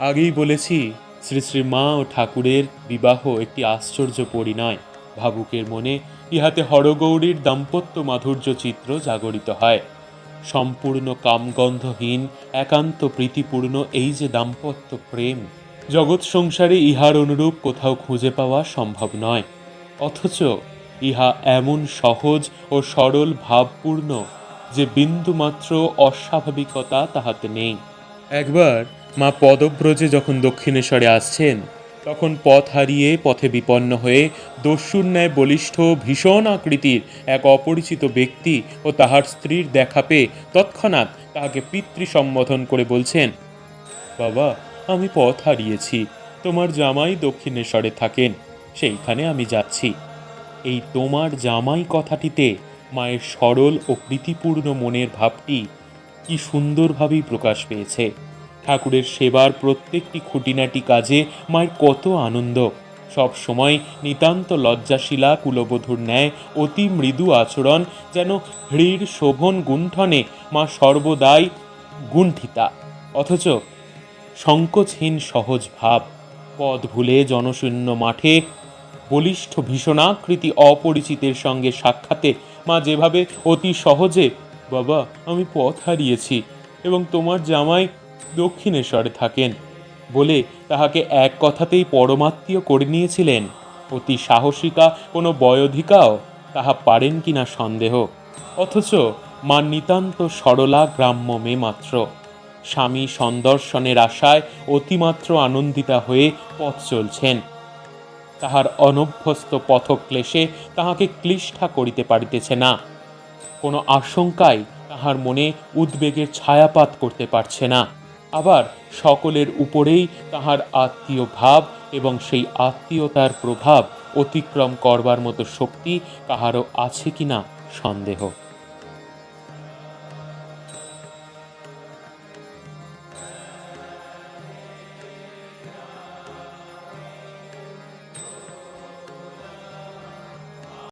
আগেই বলেছি, শ্রী শ্রী মা ও ঠাকুরের বিবাহ একটি আশ্চর্য পরিণয়। ভাবুকের মনে ইহাতে হরগৌরীর দাম্পত্য মাধুর্য চিত্র জাগরিত হয়। সম্পূর্ণ কামগন্ধহীন, একান্ত প্রীতিপূর্ণ এই যে দাম্পত্য প্রেম, জগৎ সংসারে ইহার অনুরূপ কোথাও খুঁজে পাওয়া সম্ভব নয়। অথচ ইহা এমন সহজ ও সরল ভাবপূর্ণ যে বিন্দুমাত্র অস্বাভাবিকতা তাহাতে নেই। একবার মা পদব্রজে যখন দক্ষিণেশ্বরে আসছেন, তখন পথ হারিয়ে পথে বিপন্ন হয়ে দস্যুর ন্যায় বলিষ্ঠ, ভীষণ আকৃতির এক অপরিচিত ব্যক্তি ও তাহার স্ত্রীর দেখা পেয়ে তৎক্ষণাৎ তাহাকে পিতৃ সম্বোধন করে বলছেন, বাবা, আমি পথ হারিয়েছি। তোমার জামাই দক্ষিণেশ্বরে থাকেন। সেইখানে আমি যাচ্ছি। এই তোমার জামাই কথাটিতে মায়ের সরল ও প্রীতিপূর্ণ মনের ভাবটি কি সুন্দরভাবেই প্রকাশ পেয়েছে। ঠাকুরের সেবার প্রত্যেকটি খুঁটিনাটি কাজে মায়ের কত আনন্দ। সব সময় নিতান্ত লজ্জাশীলা কুলবধূর ন্যায় অতি মৃদু আচরণ যেন হৃর শোভন গুণ্ঠনে মা সর্বদাই গুণ্ঠিতা। অথচ সংকোচহীন সহজ ভাব পদ ভুলে জনশূন্য মাঠে বলিষ্ঠ ভীষণাকৃতি অপরিচিতের সঙ্গে সাক্ষাতে মা যেভাবে অতি সহজে, বাবা, আমি পথ হারিয়েছি এবং তোমার জামাই দক্ষিণেশ্বরে থাকেন বলে তাহাকে এক কথাতেই পরমাত্মীয় করে নিয়েছিলেন। অতি সাহসিকা কোনো বয়োধিকাও তাহা পারেন কিনা সন্দেহ। অথচ মা নিতান্ত সরলা গ্রাম্য মেয়ে মাত্র। স্বামী সন্দর্শনের আশায় অতিমাত্র আনন্দিতা হয়ে পথ চলছেন। তাহার অনভ্যস্ত পথক্লেশে তাহাকে ক্লিষ্ঠা করিতে পারিতেছে না। কোনো আশঙ্কায় তাহার মনে উদ্বেগের ছায়াপাত করতে পারছে না। আবার সকলের উপরেই তাহার আত্মীয় ভাব এবং সেই আত্মীয়তার প্রভাব অতিক্রম করবার মতো শক্তি কাহারও আছে কিনা সন্দেহ।